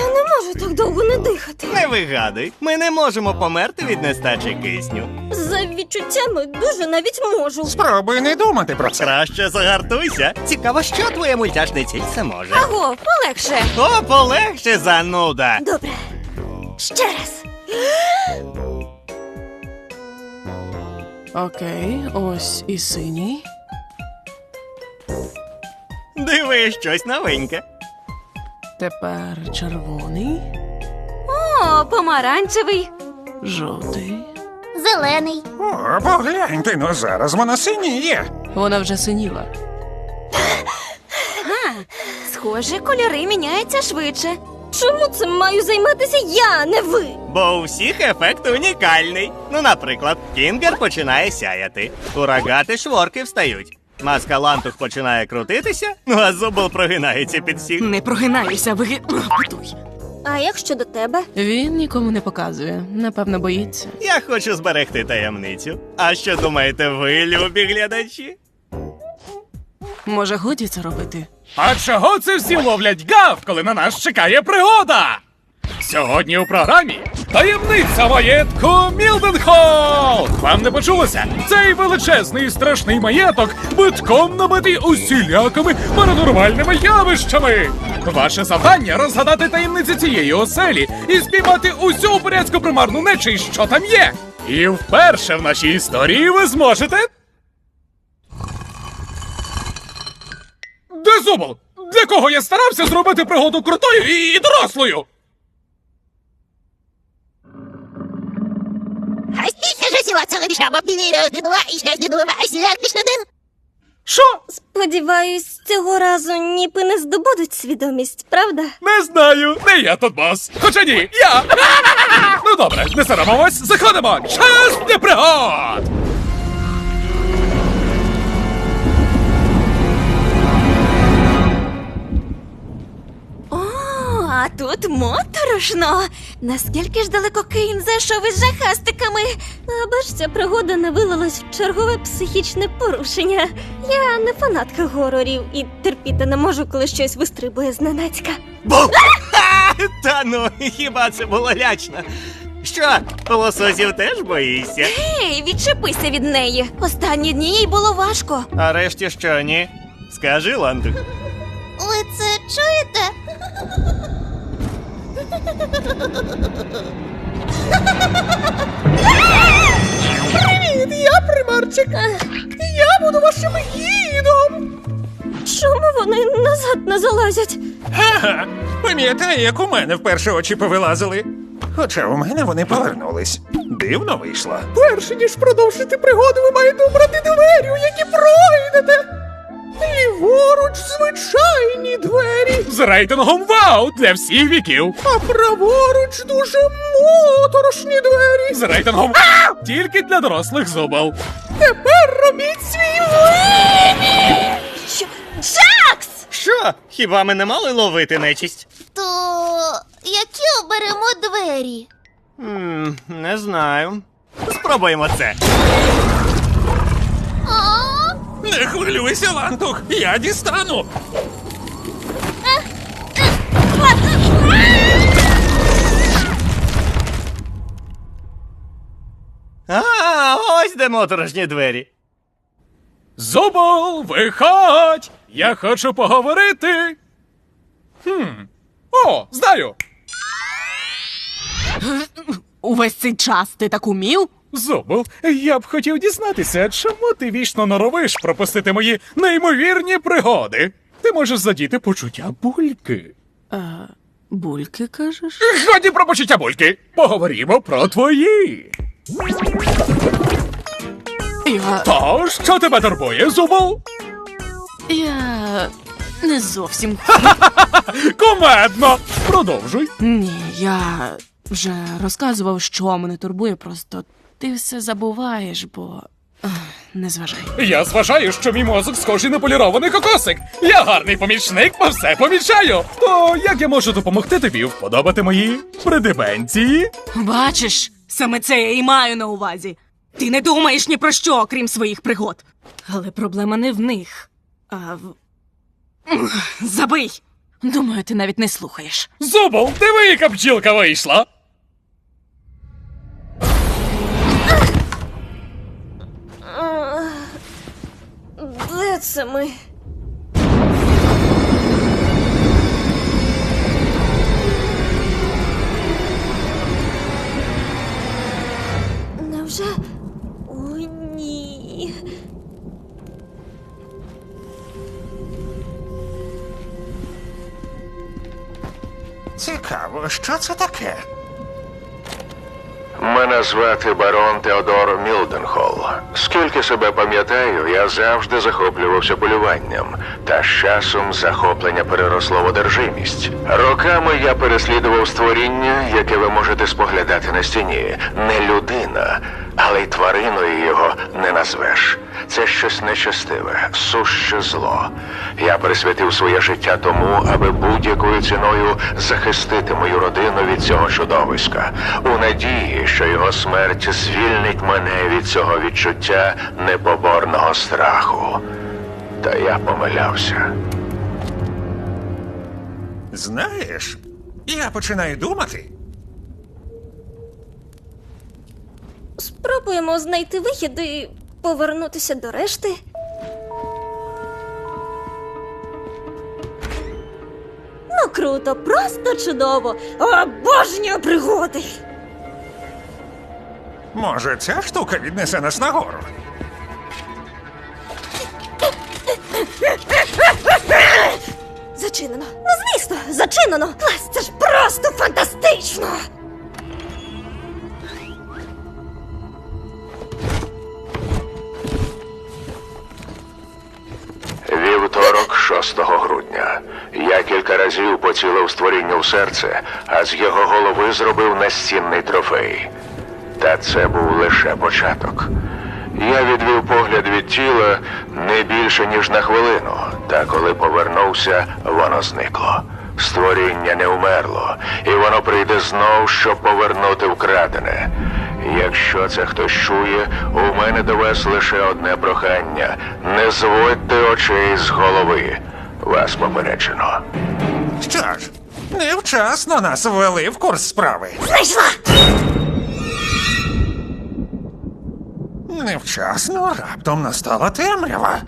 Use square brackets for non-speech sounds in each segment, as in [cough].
Я не можу так довго не дихати. Не вигадуй, ми не можемо померти від нестачі кисню. За відчуттями дуже навіть можу. Спробуй не думати про це. Краще загартуйся. Цікаво, що твоя мультяшний цільце може. Аго, полегше. О, полегше, зануда. Добре. Ще раз. Окей, ось і синій. Диви щось новеньке. Тепер червоний, О, помаранчевий. жовтий. Зелений. О, погляньте, ну зараз вона синіє. Вона вже синіла. Схоже, кольори міняються швидше. Чому цим маю займатися я, а не ви? Бо у всіх ефект унікальний. Ну, наприклад, кінгер починає сяяти, урагати шворки встають. Маска лантух починає крутитися, ну а зубл прогинається під всіх. Не прогинайся, виги... Готуй. А як щодо тебе? Він нікому не показує. Напевно, боїться. Я хочу зберегти таємницю. А що думаєте ви, любі глядачі? Може, годі це робити? А чого це всі ловлять гав, коли на нас чекає пригода? Сьогодні у програмі таємниця маєтку Мілденхол! Вам не почулося? Цей величезний страшний маєток битком набитий усілякими паранормальними явищами. Ваше завдання розгадати таємниці цієї оселі і спіймати усю порядку примарну нечисть, що там є. І вперше в нашій історії ви зможете. Де зубол? Для кого я старався зробити пригоду крутою і дорослою? Що? Сподіваюсь, цього разу ніпи не здобудуть свідомість, правда? Не знаю, не я тут бас. Хоча ні, я. [laughs] Ну добре, не соромимось, заходимо. Час для пригод! А тут моторошно. Наскільки ж далеко Кейн зайшов із жахастиками? Аби ж ця пригода не вилилась в чергове психічне порушення. Я не фанатка горорів і терпіти не можу, коли щось вистрибує зненацька. Бу! [laughs] Та ну, хіба це було лячно? Що, лососів теж боїшся? Ей, відчепися від неї. Останні дні їй було важко. А решті що, ні? Скажи, лантух. Ви це чуєте? Я примарчик. Я буду вашим гідом. Чому вони назад не залазять? Ага. Пам'ятаю, як у мене вперше очі повилазили. Хоча у мене вони повернулись. Дивно вийшло. Перше ніж продовжити пригоду, ви маєте обрати двері, у які пройдете. Ліворуч звичайні двері. З рейтингом вау для всіх віків. А праворуч дуже моторошні двері. З рейтингом а! тільки для дорослих зубов. Тепер робіть свій вибір! Що? Джакс! Що? Хіба ми не мали ловити нечисть? То які оберемо двері? Хм, не знаю. Спробуємо це. А? Не хвилюйся, лантух, я дістану. А, ось де моторошні двері. Зубол, виходь! Я хочу поговорити. Хм. О, знаю! Увесь цей час ти так умів? Зубол, я б хотів дізнатися, чому ти вічно норовиш пропустити мої неймовірні пригоди. Ти можеш задіти почуття бульки. А, бульки кажеш? Годі про почуття бульки. Поговоримо про твої. Я. То, що тебе турбує, Зубол? Я. не зовсім. [laughs] Комедно! Продовжуй. Ні, я вже розказував, що мене турбує, просто ти все забуваєш, бо. Ах, Не зважай. Я зважаю, що мій мозок схожий на полірований кокосик. Я гарний помічник, бо все помічаю. То як я можу допомогти тобі вподобати мої придебенції? Бачиш, саме це я і маю на увазі. Ти не думаєш ні про що, окрім своїх пригод. Але проблема не в них, а в. Забий! Думаю, ти навіть не слухаєш. Зубол, диви, яка бджілка вийшла. Де це ми? Невже? О, ні. Цікаво, що це таке? Мене звати барон Теодор Мілденхол. Скільки себе пам'ятаю, я завжди захоплювався полюванням, та з часом захоплення переросло в одержимість. Роками я переслідував створіння, яке ви можете споглядати на стіні. Не людина, але й твариною його не назвеш. Це щось нечестиве, суще зло. Я присвятив своє життя тому, аби будь-якою ціною захистити мою родину від цього чудовиська, у надії, що його смерть звільнить мене від цього відчуття непоборного страху. Та я помилявся. Знаєш, я починаю думати. Спробуємо знайти вихід і повернутися до решти. Ну круто, просто чудово! Обожнюю пригоди! Може, ця штука віднесе нас нагору. Зачинено. Ну, звісно, зачинено. Клас, це ж просто фантастично. Вівторок, 6 грудня. Я кілька разів поцілив створінню в серце, а з його голови зробив настінний трофей. Та це був лише початок. Я відвів погляд від тіла не більше, ніж на хвилину, та коли повернувся, воно зникло. Створіння не вмерло, і воно прийде знов, щоб повернути вкрадене. Якщо це хтось чує, у мене до вас лише одне прохання: не зводьте очей з голови. Вас попереджено. Що ж, невчасно нас ввели в курс справи. Знайшла! Невчасно раптом настала темрява.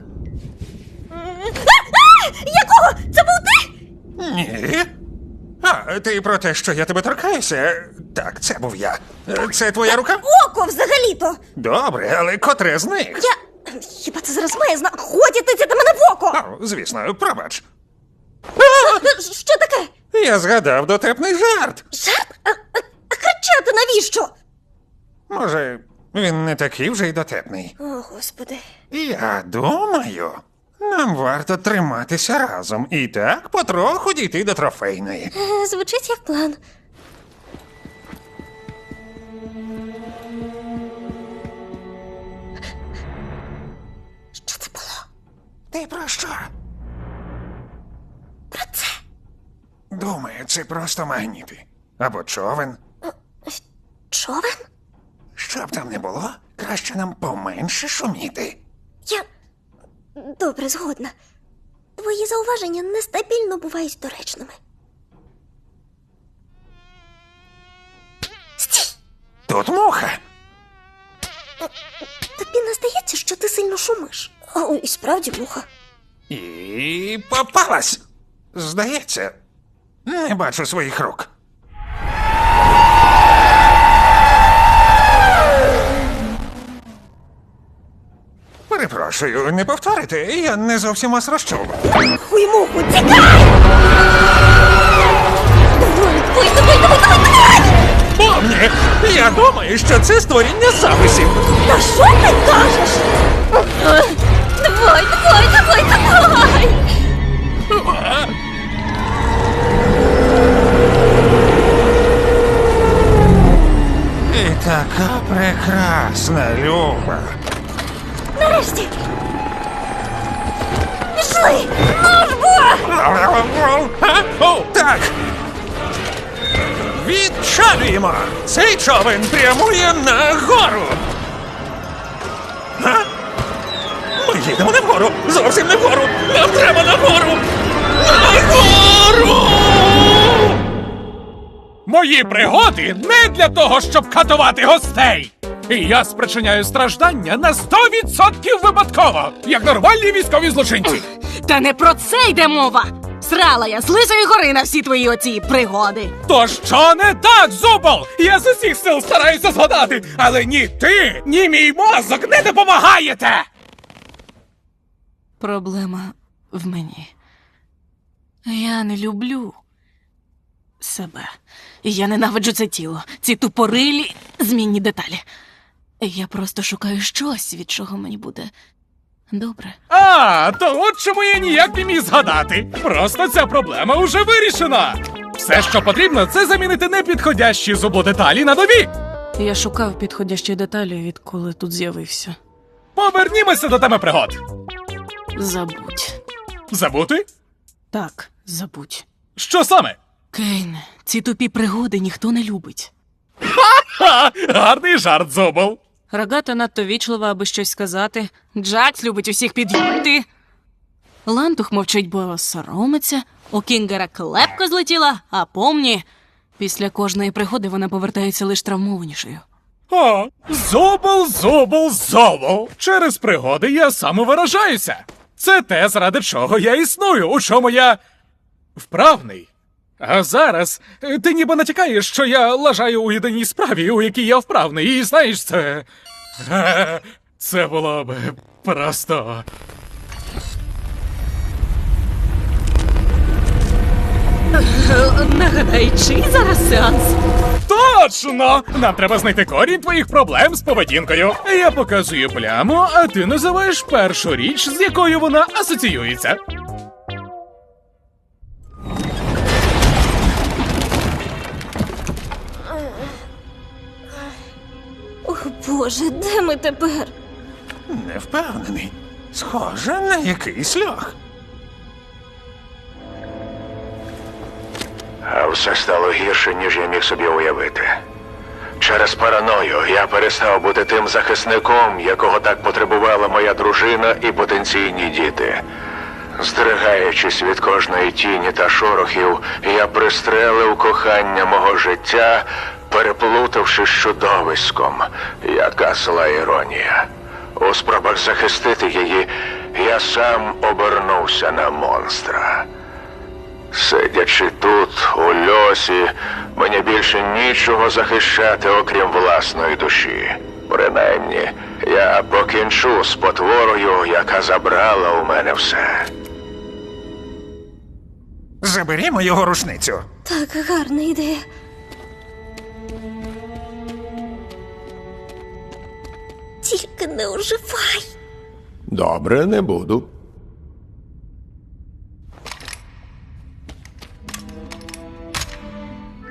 Якого? Це був ти? Ні. А, ти про те, що я тебе торкаюся? Так, це був я. Е, Це твоя рука? Око взагалі-то. Добре, але котре з них? Я. Хіба це зараз має зна... Годі тицяти мене в око! О, звісно, пробач. А, Що таке? Я згадав дотепний жарт. Жарт? А, а, а кричати навіщо? Може, він не такий вже й дотепний. О, господи. Я думаю, нам варто триматися разом і так потроху дійти до трофейної. Е, Звучить як план. Що це було? Ти про що? Про це. Думаю, це просто магніти. Або човен. Човен? Що б там не було, краще нам поменше шуміти. Я. Добре, згодна. Твої зауваження нестабільно бувають доречними. Стій! Тут муха. Тобі не здається, що ти сильно шумиш. О, і справді муха. І попалась. Здається, не бачу своїх рук. Перепрошую, не повторите, я не зовсім вас розчув. Хуй муху, тікай! Давай, давай, давай, давай, давай, давай! Помні, я думаю, що це створіння записів. Та що ти кажеш? Прямує на гору. А? Ми їдемо на гору! Зовсім не вгору! Нам треба на гору! На гору! Мої пригоди не для того, щоб катувати гостей. І я спричиняю страждання на 100% випадково, як нормальні військові злочинці. Та не про це йде мова! Срала я з лисої гори на всі твої оці пригоди. То що не так, Зубол? Я з усіх сил стараюся згадати, але ні ти, ні мій мозок не допомагаєте. Проблема в мені. Я не люблю себе. І Я ненавиджу це тіло, ці тупорилі змінні деталі. Я просто шукаю щось, від чого мені буде добре. А, то от чому я ніяк не міг згадати. Просто ця проблема уже вирішена. Все, що потрібно, це замінити непідходящі зубодеталі на нові. Я шукав підходящі деталі, відколи тут з'явився. Повернімося до теми пригод. Забудь. Забути? Так, забудь. Що саме? Кейне, ці тупі пригоди ніхто не любить. Ха, гарний жарт, Зубол. Рогата надто вічлива, аби щось сказати. Джакс любить усіх під'їти. Лантух мовчить, бо соромиться. У Кінгера клепка злетіла, а помні. Після кожної пригоди вона повертається лише травмованішою. О, зубол, зубол, зубол. Через пригоди я самовиражаюся. Це те, заради чого я існую, у чому я вправний. А зараз е, ти ніби натякаєш, що я лажаю у єдиній справі, у якій я вправний, і знаєш це. [laughs] Це було б просто. [laughs] Нагадай, чий зараз сеанс? Точно! Нам треба знайти корінь твоїх проблем з поведінкою. Я показую пляму, а ти називаєш першу річ, з якою вона асоціюється. Боже, де ми тепер? Не впевнений. Схоже на якийсь льох. А все стало гірше, ніж я міг собі уявити. Через параною я перестав бути тим захисником, якого так потребувала моя дружина і потенційні діти. Здригаючись від кожної тіні та шорохів, я пристрелив кохання мого життя, переплутавши з чудовиськом. Яка зла іронія. У спробах захистити її, я сам обернувся на монстра. Сидячи тут, у льосі, мені більше нічого захищати, окрім власної душі. Принаймні, я покінчу з потворою, яка забрала у мене все. Заберімо його рушницю. Так, гарна ідея. Тільки не оживай. Добре, не буду.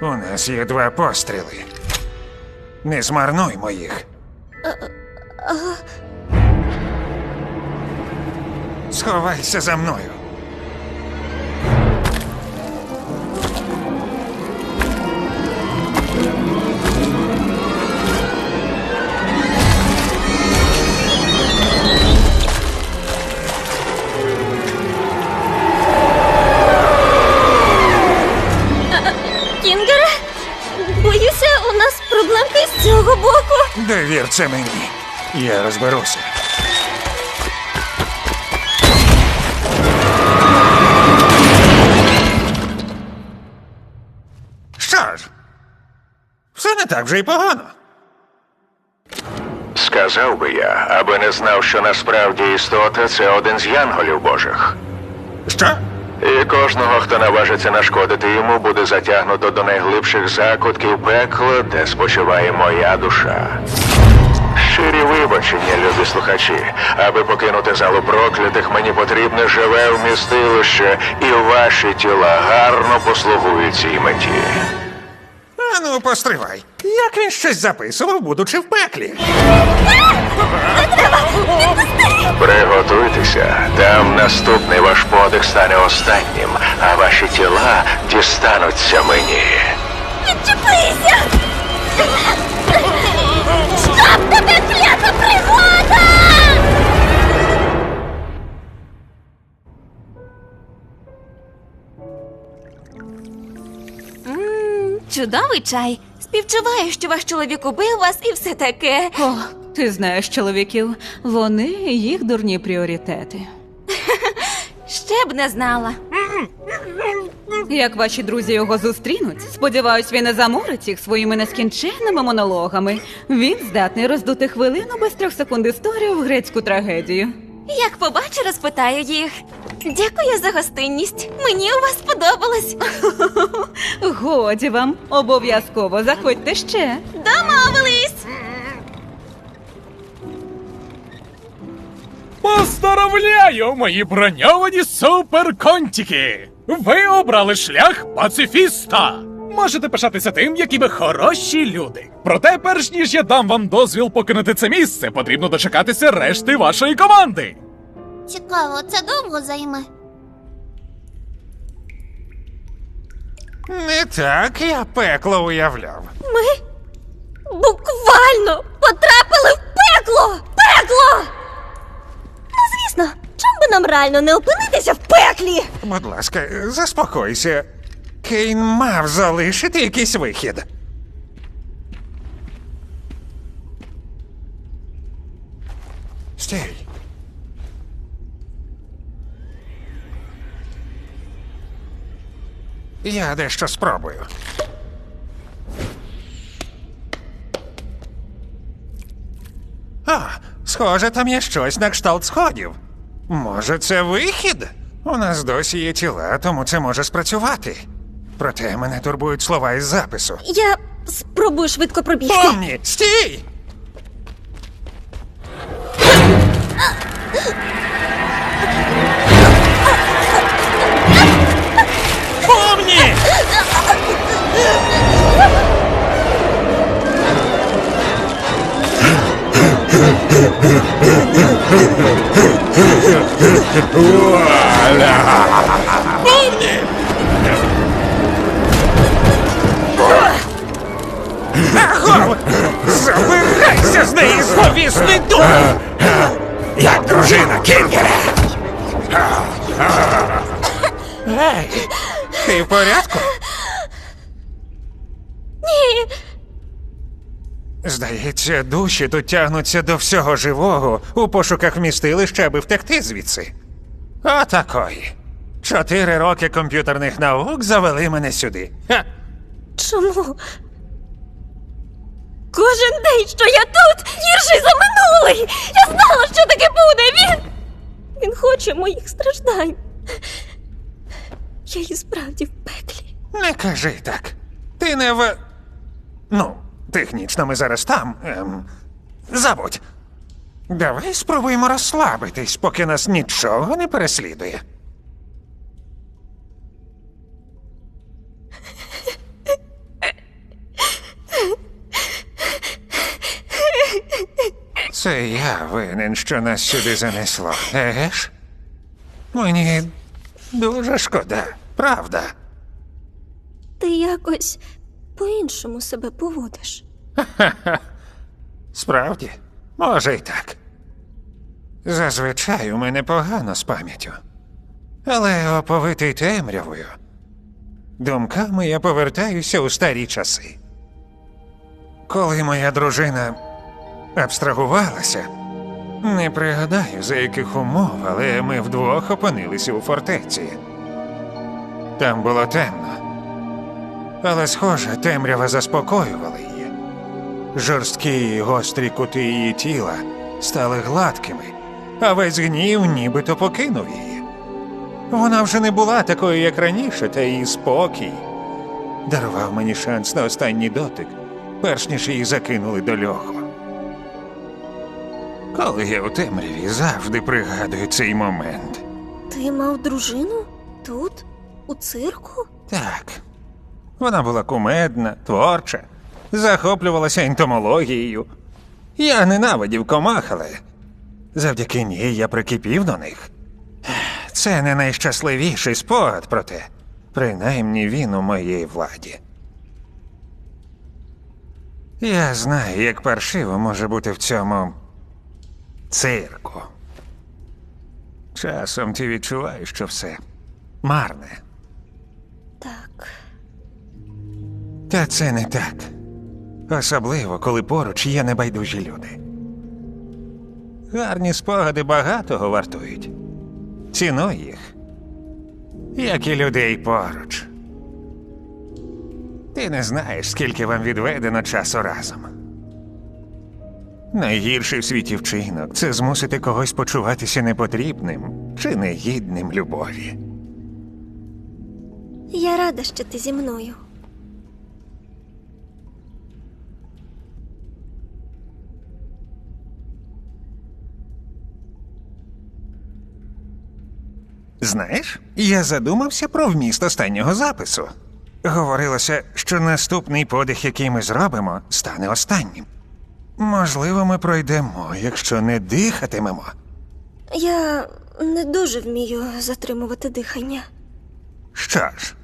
У нас є два постріли. Не змарнуймо їх. Сховайся за мною. Довір це мені. Я розберуся. Що ж, все не так вже й погано. Сказав би я, аби не знав, що насправді істота це один з янголів Божих. Що? І кожного, хто наважиться нашкодити йому, буде затягнуто до найглибших закутків пекла, де спочиває моя душа. Щирі вибачення, любі слухачі. Аби покинути залу проклятих, мені потрібне живе вмістилище, і ваші тіла гарно послугують цій меті. А ну, постривай. Як він щось записував, будучи в пеклі? Приготуйтеся, там наступний ваш подих стане останнім, а ваші тіла дістануться мені. Відчепися! Де пригода! М, Чудовий чай. Співчуваю, що ваш чоловік убив вас і все таке. О, ти знаєш чоловіків, вони їх дурні пріоритети. [laughs] Ще б не знала. М, як ваші друзі його зустрінуть, сподіваюсь, він не заморить їх своїми нескінченними монологами. Він здатний роздути хвилину без трьох секунд історію в грецьку трагедію. Як побачу, розпитаю їх. Дякую за гостинність. Мені у вас сподобалось. [laughs] Годі вам, обов'язково заходьте ще. Домовились! Поздоровляю, мої броньовані суперконтіки! Ви обрали шлях пацифіста! Можете пишатися тим, які ви хороші люди. Проте, перш ніж я дам вам дозвіл покинути це місце, потрібно дочекатися решти вашої команди. Цікаво, це довго займе. Не так я пекло уявляв. Ми буквально потрапили в пекло! Пекло! Звісно, чом би нам реально не опинитися в пеклі? Будь ласка, заспокойся. Кейн мав залишити якийсь вихід. Стій. Я дещо спробую. Схоже, там є щось на кшталт сходів. Може, це вихід? У нас досі є тіла, тому це може спрацювати. Проте мене турбують слова із запису. Я спробую швидко пробігти. Помні, стій! Помні! Агов! Забирайся з неї, зловісний дух! Як дружина, Кінгере! Ей, ти в порядку? Ні. Здається, душі тут тягнуться до всього живого у пошуках вмістилища, аби втекти звідси. Отакої. Чотири роки комп'ютерних наук завели мене сюди. Ха. Чому? Кожен день, що я тут, гірший за минулий. Я знала, що таке буде. Він. Він хоче моїх страждань. Я і справді в пеклі. Не кажи так. Ти не в. Ну, технічно ми зараз там. Ем... Забудь. Давай спробуємо розслабитись, поки нас нічого не переслідує. Це я винен, що нас сюди занесло, еге? Мені дуже шкода, правда. Ти якось по-іншому себе поводиш. Справді, може й так. Зазвичай у мене погано з пам'яттю. Але оповитий темрявою. Думками я повертаюся у старі часи. Коли моя дружина абстрагувалася, не пригадаю, за яких умов, але ми вдвох опинилися у фортеці. Там було темно. Але, схоже, темрява заспокоювала її. Жорсткі й гострі кути її тіла стали гладкими, а весь гнів нібито покинув її. Вона вже не була такою, як раніше, та її спокій дарував мені шанс на останній дотик, перш ніж її закинули до льоху. Коли я у темряві завжди пригадую цей момент. Ти мав дружину? Тут? У цирку? Так. Вона була кумедна, творча, захоплювалася ентомологією. Я ненавидів комах, але завдяки ній я прикипів до них. Це не найщасливіший спогад, проте принаймні він у моїй владі. Я знаю, як паршиво може бути в цьому цирку. Часом ти відчуваєш, що все марне. Так. Та це не так. Особливо, коли поруч є небайдужі люди. Гарні спогади багатого вартують. Цінуй їх, як і людей поруч. Ти не знаєш, скільки вам відведено часу разом. Найгірший в світі вчинок це змусити когось почуватися непотрібним чи негідним любові. Я рада, що ти зі мною. Знаєш, я задумався про вміст останнього запису. Говорилося, що наступний подих, який ми зробимо, стане останнім. Можливо, ми пройдемо, якщо не дихатимемо. Я не дуже вмію затримувати дихання. Що ж,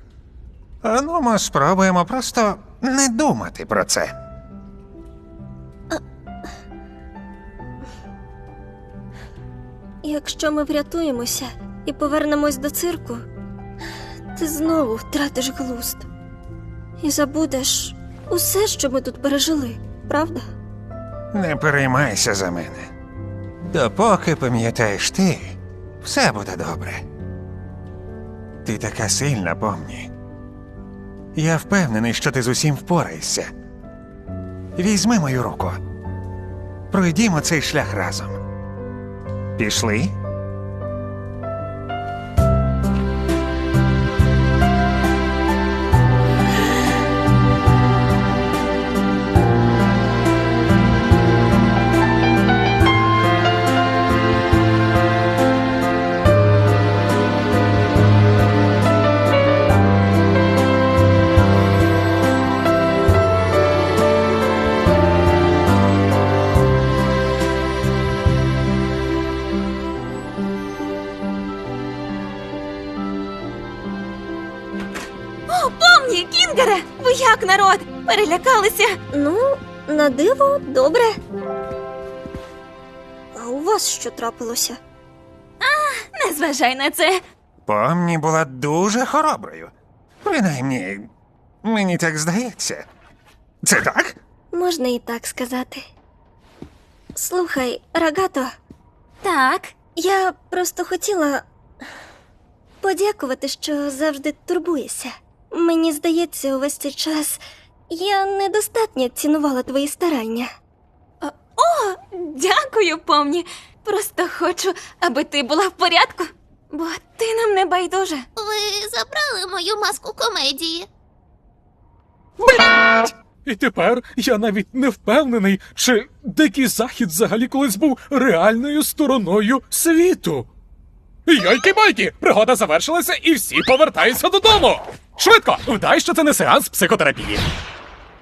ану, ми спробуємо просто не думати про це. Якщо ми врятуємося і повернемось до цирку, ти знову втратиш глузд і забудеш усе, що ми тут пережили, правда? Не переймайся за мене. Допоки пам'ятаєш ти, все буде добре. Ти така сильна, помні. Я впевнений, що ти з усім впораєшся. Візьми мою руку. Пройдімо цей шлях разом. Пішли? Помні, Кінгере! Ви як народ? Перелякалися? Ну, на диво, добре. А у вас що трапилося? А, не зважай на це. Помні була дуже хороброю. Принаймні, мені так здається. Це так? Можна і так сказати. Слухай, Рагато. Так. Я просто хотіла подякувати, що завжди турбуєшся. Мені здається, увесь цей час я недостатньо цінувала твої старання. О, дякую, помні. Просто хочу, аби ти була в порядку, бо ти нам не байдуже. Ви забрали мою маску комедії. І тепер я навіть не впевнений, чи дикий захід взагалі колись був реальною стороною світу. Йойки-байки! Пригода завершилася і всі повертаються додому! Швидко! Вдай, що це не сеанс психотерапії.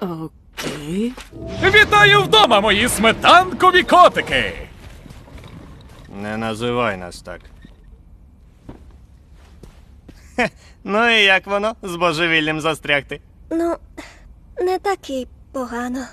Окей. Вітаю вдома, мої сметанкові котики! Не називай нас так. Хе, ну і як воно з божевіллям застрягти? Ну, не так і погано.